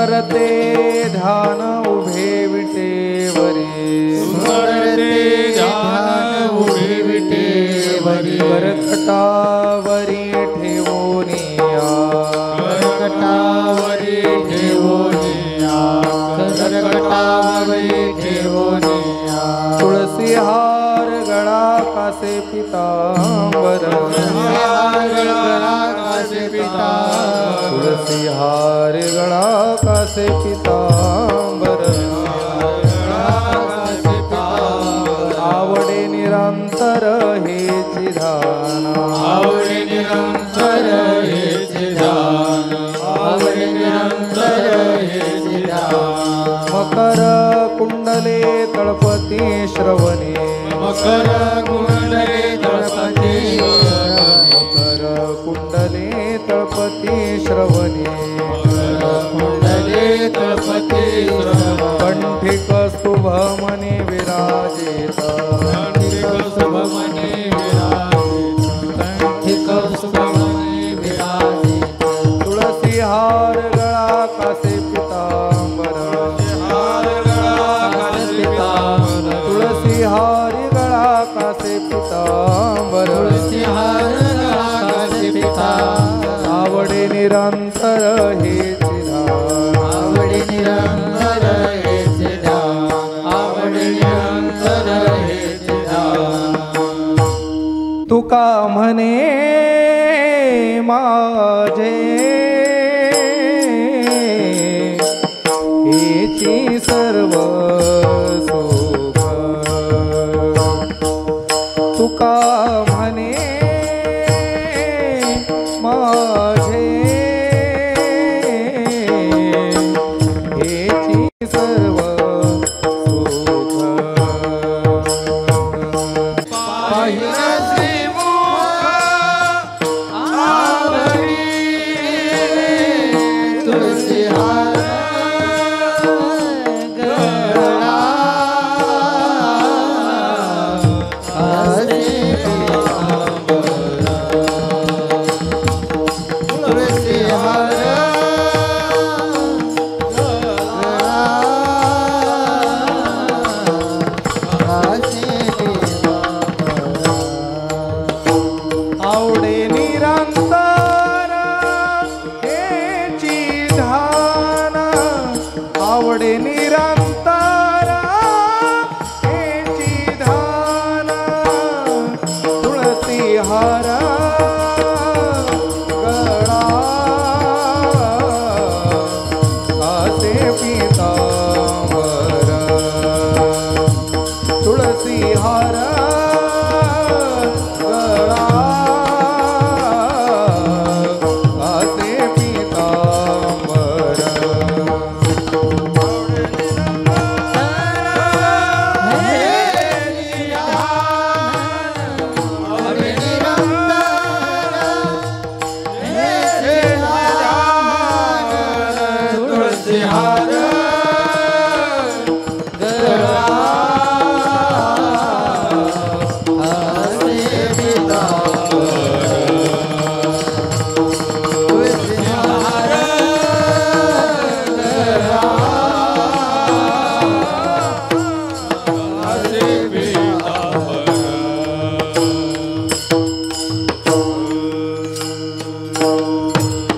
सुमरते ध्यान उभे विटेवरी. सुमरते ध्यान उभे विटेवरी. करकटावरी कासे पितांबर. पिता तुळसी हार गळा कासे पितांबर. आवडे निरंतर हेची धाना आवडे निरंतर तळपती श्रवणे। मकर कुंडले तळपती। मकर कुंडले तळपती श्रवणे। कुंडले तळपती कंठी कस्तुभ मनी विराजित। शुभमने विराजित। शुभमने विराजित। तुळसी हार गळा कासे कासे पितांबर आवडे निरंतर हेची धान आवडे निरंतर हेचे ध्यान आवडे निरंतर ध्यान तुका म्हणे माझे का म्हणे माझे? हेची सर्व तुलसी हार. आवडे निरंतारा तेची धारा तुळसी हारा गळा असे पितांबर तुळसी हारा service.